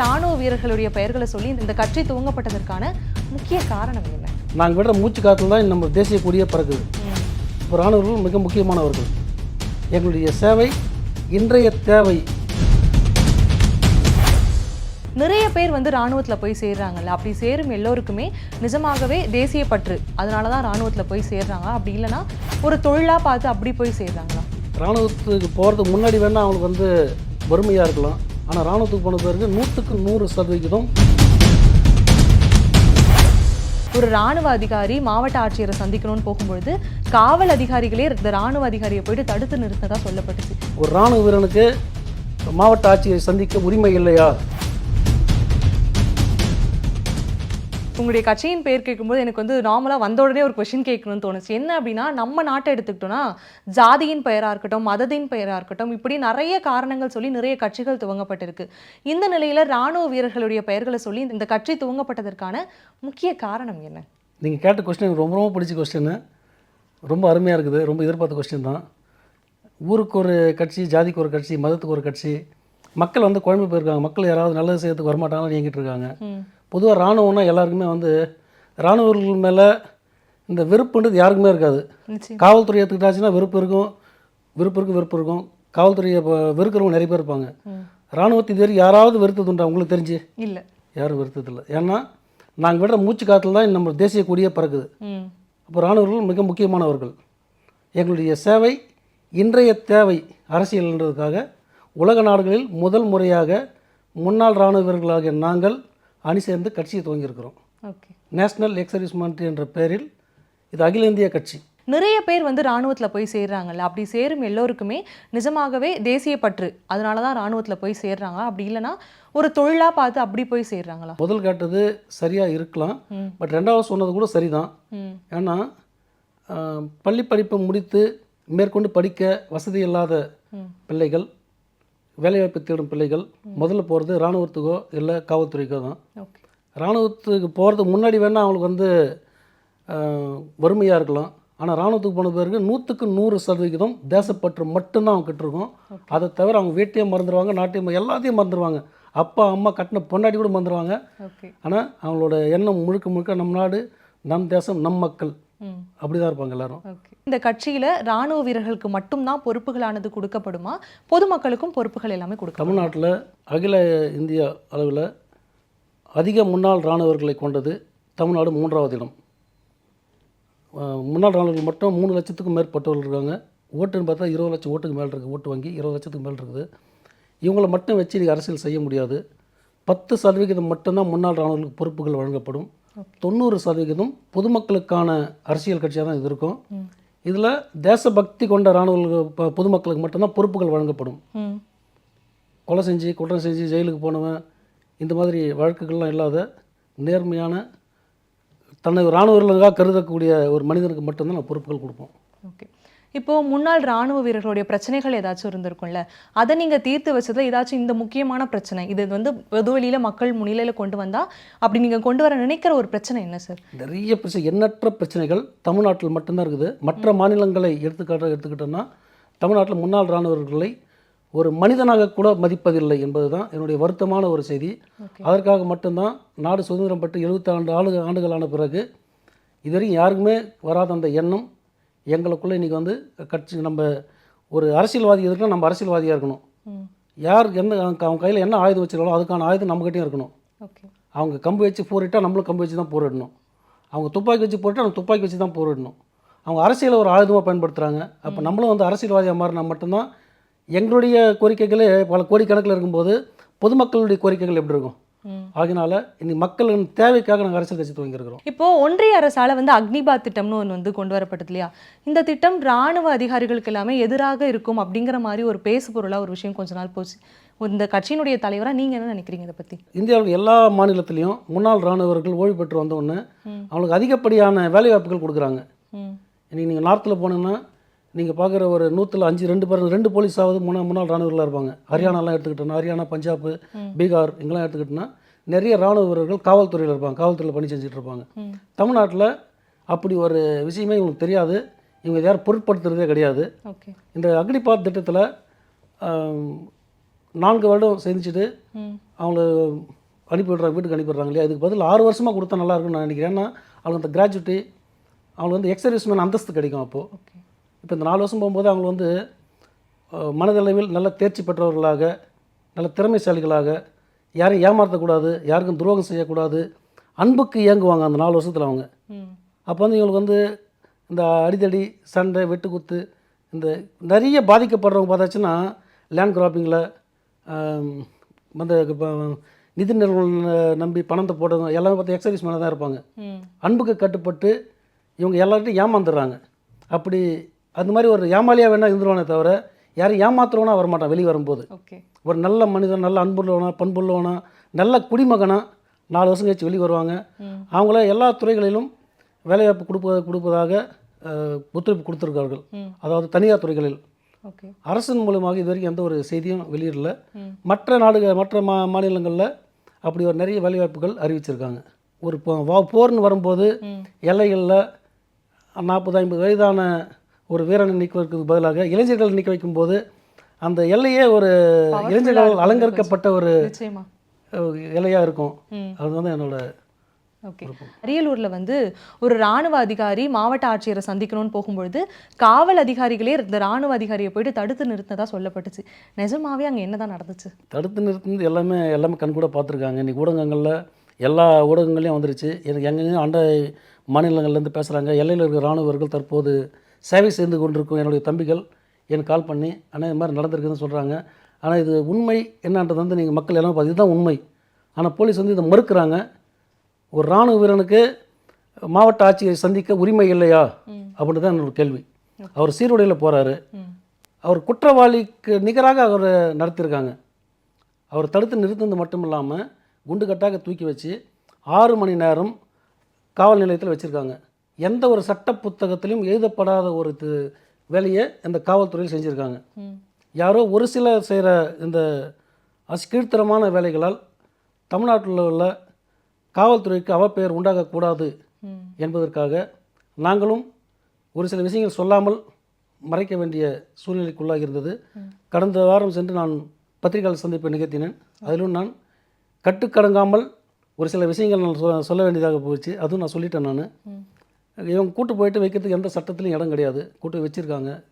ராணுவ வீரர்களுடைய பெயர்களை சொல்லி இந்த கட்சி துவங்கப்பட்டதற்கான முக்கிய காரணம் என்ன? நாங்கள் விடுற மூச்சு காற்றில் தான் நம்ம தேசிய கொடியே பறக்குது. இப்போ ராணுவர்கள் மிக முக்கியமானவர்கள். எங்களுடைய சேவை இன்றைய தேவை. நிறைய பேர் வந்து ராணுவத்துல போய் சேர்றாங்கல்ல. அப்படி சேரும் எல்லோருக்குமே நிஜமாகவே தேசிய பற்று. அதனால தான் ராணுவத்துல போய் சேர்றாங்க. அப்படி இல்லைன்னா ஒரு தொழிலா பார்த்து அப்படி போய் சேர்றாங்களா? இராணுவத்துக்கு போகிறதுக்கு முன்னாடி வேணால் அவங்களுக்கு வந்து வறுமையாக இருக்கலாம். ஆனால் இராணுவத்துக்கு போன பிறகு நூற்றுக்கு நூறு சதவிகிதம் ஒரு ராணுவ அதிகாரி மாவட்ட ஆட்சியரை சந்திக்கணும்னு போகும்பொழுது காவல் அதிகாரிகளே இந்த ராணுவ அதிகாரியை போயிட்டு தடுத்து நிறுத்ததா சொல்லப்பட்டுச்சு. ஒரு இராணுவ வீரனுக்கு மாவட்ட ஆட்சியை சந்திக்க உரிமை இல்லையா? உங்களுடைய கட்சியின் பேர் கேட்கும்போது எனக்கு வந்து நார்மலாக வந்த உடனே ஒரு கொஷின் கேட்கணும்னு தோணுச்சு. என்ன அப்படின்னா நம்ம நாட்டை எடுத்துக்கிட்டோம்னா ஜாதியின் பெயராக இருக்கட்டும் மதத்தின் பெயராக இருக்கட்டும் இப்படி நிறைய காரணங்கள் சொல்லி நிறைய கட்சிகள் துவங்கப்பட்டிருக்கு. இந்த நிலையில ராணுவ வீரர்களுடைய பெயர்களை சொல்லி இந்த கட்சி துவங்கப்பட்டதற்கான முக்கிய காரணம் என்ன? நீங்கள் கேட்ட கொஸ்டின் எனக்கு ரொம்ப ரொம்ப பிடிச்ச கொஸ்டின் ரொம்ப அருமையாக இருக்குது. ரொம்ப எதிர்பார்த்த கொஸ்டின் தான். ஊருக்கு ஒரு கட்சி ஜாதிக்கு ஒரு கட்சி மதத்துக்கு ஒரு கட்சி. மக்கள் வந்து குழம்பு போயிருக்காங்க. மக்கள் யாராவது நல்லது செய்யறதுக்கு வரமாட்டாங்கன்னு இயங்கிட்டு இருக்காங்க. பொதுவாக இராணுவம்னா எல்லாருக்குமே வந்து இராணுவர்கள் மேலே இந்த வெறுப்புன்றது யாருக்குமே இருக்காது. காவல்துறை எடுத்துக்கிட்டாச்சுன்னா வெறுப்பு இருக்கும். விருப்பம் இருக்கும் வெறுப்பு இருக்கும். காவல்துறையை வெறுக்கிறவங்க நிறைய பேர் இருப்பாங்க. இராணுவத்தை இதுவரை யாராவது வெறுத்ததுண்டா உங்களுக்கு தெரிஞ்சு? இல்ல. யாரும் வெறுத்ததில்லை. ஏன்னா நாங்கள் விடுற மூச்சு காற்றில் தான் நம்ம தேசிய கொடியே பறக்குது. அப்போ இராணுவர்கள் மிக முக்கியமானவர்கள். எங்களுடைய சேவை இன்றைய தேவை அரசியல்ன்றதுக்காக உலக நாடுகளில் முதல் முறையாக முன்னாள் இராணுவ வீரர்களாகிய நாங்கள் அணி சேர்ந்து கட்சியை துவங்கியிருக்கிறோம். ஓகே. நேஷனல் எக்ஸர்வீஸ்மெண்ட் என்ற பெயரில் இது அகில இந்திய கட்சி. நிறைய பேர் வந்து ராணுவத்துல போய் சேர்றாங்கல்ல. அப்படி சேரும் எல்லோருக்குமே நிஜமாகவே தேசிய பற்று. அதனால தான் ராணுவத்துல போய் சேர்றாங்க. அப்படி இல்லைன்னா ஒரு தொழிலா பார்த்து அப்படி போய் சேர்றாங்களா? முதல் கேட்டது சரியாக இருக்கலாம். பட் ரெண்டாவது சொன்னது கூட சரிதான். ஏன்னா பள்ளி படிப்பை முடித்து மேற்கொண்டு படிக்க வசதி இல்லாத. பிள்ளைகள் வேலைவாய்ப்பு தேடும் பிள்ளைகள் முதல்ல போகிறது இராணுவத்துக்கோ இல்லை காவல்துறைக்கோ தான். இராணுவத்துக்கு போகிறதுக்கு முன்னாடி வேணால் அவங்களுக்கு வந்து வறுமையாக இருக்கலாம். ஆனால் இராணுவத்துக்கு போன பிறகு நூற்றுக்கு நூறு சதவிகிதம் தேசப்பற்று மட்டும்தான் அவங்க கிட்டிருக்கோம் அதை தவிர அவங்க வீட்டையும் மறந்துடுவாங்க நாட்டையும் எல்லாத்தையும் மறந்துடுவாங்க அப்பா அம்மா கட்டின பொண்டாட்டி கூட மறந்துடுவாங்க ஆனால் அவங்களோட எண்ணம் முழுக்க முழுக்க நம் நாடு நம் தேசம் நம் மக்கள். ம். அப்படி தான் இருப்பாங்க எல்லாரும். இந்த கட்சியில ராணுவ வீரர்களுக்கு மட்டும்தான் பொறுப்புகளானது கொடுக்கப்படுமா? பொதுமக்களுக்கும் பொறுப்புகள் எல்லாமே கொடுக்கப்படும்? தமிழ்நாட்டில் அகில இந்திய அளவில் அதிக முன்னாள் இராணுவர்களை கொண்டது தமிழ்நாடு மூன்றாவது இடம். முன்னாள் இராணுவர்கள் மட்டும் மூணு லட்சத்துக்கும் மேற்பட்டவர்கள் இருக்காங்க. ஓட்டுன்னு பார்த்தா இருபது லட்சம் ஓட்டுக்கு மேலே இருக்குது ஓட்டு வங்கி இருபது லட்சத்துக்கு மேலே இருக்குது. இவங்கள மட்டும் வச்சு நீங்கள் அரசியல் செய்ய முடியாது. பத்து சதவிகிதம் மட்டும்தான் முன்னாள் இராணுவர்களுக்கு பொறுப்புகள் வழங்கப்படும். தொண்ணூறு சதவிகிதம் பொதுமக்களுக்கான அரசியல் கட்சியாக தான் இது இருக்கும். இதில் தேசபக்தி கொண்ட இராணுவர்கள் ப- பொதுமக்களுக்கு மட்டும்தான் பொறுப்புகள் வழங்கப்படும். கொலை செஞ்சு குற்றம் செஞ்சு ஜெயிலுக்கு போனவன் இந்த மாதிரி வழக்குகள்லாம் இல்லாத நேர்மையான தன்னை இராணுவ வீரர்களாக கருதக்கூடிய ஒரு மனிதனுக்கு மட்டும்தான் நான் பொறுப்புகள் கொடுப்போம். ஓகே. இப்போ முன்னாள் ராணுவ வீரர்களுடைய பிரச்சனைகள் ஏதாச்சும் இருந்திருக்கும்ல அதை நீங்க தீர்த்து வச்சதுல ஏதாச்சும் இந்த முக்கியமான பிரச்சனை இது வந்து பொதுவெளியில மக்கள் முன்னிலையில கொண்டு வந்தா அப்படி நீங்க கொண்டு வர நினைக்கிற ஒரு பிரச்சனை என்ன சார்? நிறைய பிரச்சனை எண்ணற்ற பிரச்சனைகள் தமிழ்நாட்டில் மட்டும்தான் இருக்குது. மற்ற மாநிலங்களை எடுத்துக்காட்ட எடுத்துக்கிட்டோம்னா தமிழ்நாட்டில் முன்னாள் இராணுவர்களை ஒரு மனிதனாக கூட மதிப்பதில்லை என்பது தான் என்னுடைய வருத்தமான ஒரு செய்தி. அதற்காக மட்டும்தான் நாடு சுதந்திரம் பெற்று எழுபத்தி ஆண்டு ஆண்டு ஆண்டுகளான பிறகு இதுவரைக்கும் யாருக்குமே வராத அந்த எண்ணம் எங்களுக்குள்ளே இன்றைக்கி வந்து கட்சி நம்ம ஒரு அரசியல்வாதி எதுக்குன்னா நம்ம அரசியல்வாதியாக இருக்கணும். யார் எந்த அவங்க கையில் என்ன ஆயுதம் வச்சிருக்காங்களோ அதுக்கான ஆயுதம் நம்மகிட்டயும் இருக்கணும். ஓகே. அவங்க கம்பு வச்சு போரிட்டால் நம்மளும் கம்பு வச்சு தான் போரிடணும். அவங்க துப்பாக்கி வச்சு போரிட்டா நம்ம துப்பாக்கி வச்சு தான் போரிடணும். அவங்க அரசியலை ஒரு ஆயுதமாக பயன்படுத்துகிறாங்க அப்போ நம்மளும் வந்து அரசியல்வாதியாக மாறினா மட்டும்தான் எங்களுடைய கோரிக்கைகளே பல கோடிக்கணக்கில் இருக்கும்போது பொதுமக்களுடைய கோரிக்கைகள் எப்படி இருக்கும்? ஆகினால இன்னைக்கு மக்களின் தேவைக்காக நாங்கள் அரசியல் கட்சி துவங்கியிருக்கிறோம் இப்போ ஒன்றிய அரசால வந்து அக்னிபாத் திட்டம்னு ஒன்று வந்து கொண்டு வரப்பட்டது இல்லையா? இந்த திட்டம் ராணுவ அதிகாரிகளுக்கு எல்லாமே எதிராக இருக்கும் அப்படிங்கிற மாதிரி ஒரு பேசு பொருளா ஒரு விஷயம் கொஞ்ச நாள் போச்சு. இந்த கட்சியினுடைய தலைவரா நீங்க என்ன நினைக்கிறீங்க இதை பத்தி? இந்தியாவில் எல்லா மாநிலத்திலையும் முன்னாள் இராணுவர்கள் ஓய்வு பெற்று வந்த உடனே ம். அவங்களுக்கு அதிகப்படியான வேலைவாய்ப்புகள் கொடுக்குறாங்க. இன்றைக்கி நீங்கள் நார்த்தில் போனீங்கன்னா நீங்கள் பார்க்குற ஒரு நூற்றில் அஞ்சு ரெண்டு பேர் ரெண்டு போலீஸாவது முன்னா முன்னாள் இராணுவர்களாக இருப்பாங்க. ஹரியானாலாம் எடுத்துக்கிட்டோன்னா ஹரியானா பஞ்சாப் பீகார் இங்கெல்லாம் எடுத்துக்கிட்டோன்னா நிறைய இராணுவ வீரர்கள் காவல்துறையில் இருப்பாங்க. காவல்துறையில் பணி செஞ்சுட்டு இருப்பாங்க. தமிழ்நாட்டில் அப்படி ஒரு விஷயமே இவங்களுக்கு தெரியாது. இவங்க யாரும் பொருட்படுத்துறதே கிடையாது. இந்த அக்னிபாத் திட்டத்தில் நான்கு வருடம் செஞ்சுட்டு அவங்கள அனுப்பி விடுறாங்க வீட்டுக்கு அனுப்பிடுறாங்க இல்லையா? இதுக்கு பதில் ஆறு வருஷமாக கொடுத்தா நல்லா இருக்கும்னு நான் நினைக்கிறேன். ஏன்னா அவங்க அந்த கிராஜுவிட்டி அவங்களுக்கு வந்து எக்ஸர்வீஸ்மேன் அந்தஸ்து கிடைக்கும் அப்போது இப்போ இந்த நாலு வருஷம் போகும்போது அவங்க வந்து மனதளவில் நல்ல தேர்ச்சி பெற்றவர்களாக நல்ல திறமைசாலிகளாக யாரையும் ஏமாற்றக்கூடாது யாருக்கும் துரோகம் செய்யக்கூடாது அன்புக்கு இயங்குவாங்க அந்த நாலு வருஷத்தில் அவங்க. அப்போ வந்து இவங்களுக்கு வந்து இந்த அடிதடி சண்டை வெட்டுக்குத்து இந்த நிறைய பாதிக்கப்படுறவங்க பார்த்தாச்சுன்னா லேண்ட் கிராப்பிங்கில் அந்த நிதி நிறுவனம் நம்பி பணத்தை போடுறவங்க எல்லாமே பார்த்து எக்ஸர்வீஸ் மேலே தான் இருப்பாங்க அன்புக்கு கட்டுப்பட்டு இவங்க எல்லார்ட்டையும் ஏமாந்துடுறாங்க. அப்படி அந்த மாதிரி ஒரு ஏமாலியாக வேணால் இருந்துருவானே தவிர யாரையும் ஏமாத்துறவனா வரமாட்டான் வெளியே வரும்போது. ஒரு நல்ல மனிதன் நல்ல அன்புள்ளவனா பண்புள்ளவனா நல்ல குடிமகனா நாலு வருஷம் கழிச்சு வெளியே வருவாங்க. அவங்கள எல்லா துறைகளிலும் வேலைவாய்ப்பு கொடுப்ப கொடுப்பதாக ஒத்துழைப்பு கொடுத்துருக்கார்கள். அதாவது தனியார் துறைகளில். ஓகே. அரசின் மூலமாக இது வரைக்கும் எந்த ஒரு செய்தியும் வெளியிடல. மற்ற நாடுகள் மற்ற மா மாநிலங்களில் அப்படி ஒரு நிறைய வேலைவாய்ப்புகள் அறிவிச்சிருக்காங்க. ஒரு போர்னு வரும்போது எல்லைகளில் நாற்பது ஐம்பது வயதான ஒரு வீரனை நிற்க வைக்கிறதுக்கு பதிலாக இளைஞர்கள் நிற்க வைக்கும்போது அந்த எல்லையே ஒரு இளைஞர்கள் அலங்கரிக்கப்பட்ட ஒரு எல்லையாக இருக்கும். ம். அது வந்து என்னோட ஓகே. அரியலூர்ல வந்து ஒரு ராணுவ அதிகாரி மாவட்ட ஆட்சியரை சந்திக்கணும்னு போகும்பொழுது காவல் அதிகாரிகளே இந்த ராணுவ அதிகாரியை போயிட்டு தடுத்து நிறுத்தினதா சொல்லப்பட்டுச்சு. நிஜமாவே அங்க என்னதான் நடந்துச்சு? தடுத்து நிறுத்தினது எல்லாமே எல்லாமே கண்கூட பார்த்துருக்காங்க. இன்றைக்கி ஊடகங்களில் எல்லா ஊடகங்கள்லையும் வந்துருச்சு. எனக்கு எங்கெங்கேயும் அண்டை மாநிலங்கள்லேருந்து பேசுகிறாங்க எல்லையில் இருக்கிற இராணுவர்கள் தற்போது சேவை செய்து கொண்டிருக்கும் என்னுடைய தம்பிகள் எனக்கு கால் பண்ணி ஆனால் இது மாதிரி நடந்திருக்குதுன்னு சொல்கிறாங்க ஆனால் இது உண்மை என்னன்றது வந்து நீங்கள் மக்கள் எல்லாம் பார்த்து இதுதான் உண்மை. ஆனால் போலீஸ் வந்து இதை மறுக்கிறாங்க. ஒரு இராணுவ வீரனுக்கு மாவட்ட ஆட்சியை சந்திக்க உரிமை இல்லையா. அப்படின்னு தான் என்னோட கேள்வி. அவர் சீருடையில் போகிறாரு அவர் குற்றவாளிக்கு நிகராக அவர் நடத்தியிருக்காங்க. அவர் தடுத்து நிறுத்தினது மட்டும் இல்லாமல் குண்டு கட்டாக தூக்கி வச்சு ஆறு மணி நேரம் காவல் நிலையத்தில் வச்சுருக்காங்க. எந்த ஒரு சட்ட புத்தகத்திலும் எழுதப்படாத ஒரு வேலையை இந்த காவல்துறையில் செஞ்சுருக்காங்க. யாரோ ஒரு சிலர் செய்கிற இந்த அஸ் கீழ்த்தரமான வேலைகளால் தமிழ்நாட்டில் உள்ள காவல்துறைக்கு அவப்பெயர் உண்டாகக்கூடாது என்பதற்காக நாங்களும் ஒரு சில விஷயங்கள் சொல்லாமல் மறைக்க வேண்டிய சூழ்நிலைக்குள்ளாகி இருந்தது. கடந்த வாரம் சென்று நான் பத்திரிகையாளர் சந்திப்பை நிகழ்த்தினேன். அதிலும் நான் கட்டுக்கடங்காமல் ஒரு சில விஷயங்கள் நான் சொல்ல வேண்டியதாக போச்சு அதுவும் நான் சொல்லிட்டேன் நான். இவங்க கூட்டு போயிட்டு வைக்கிறதுக்கு எந்த சட்டத்திலையும் இடம் கிடையாது. கூட்டு வச்சுருக்காங்க.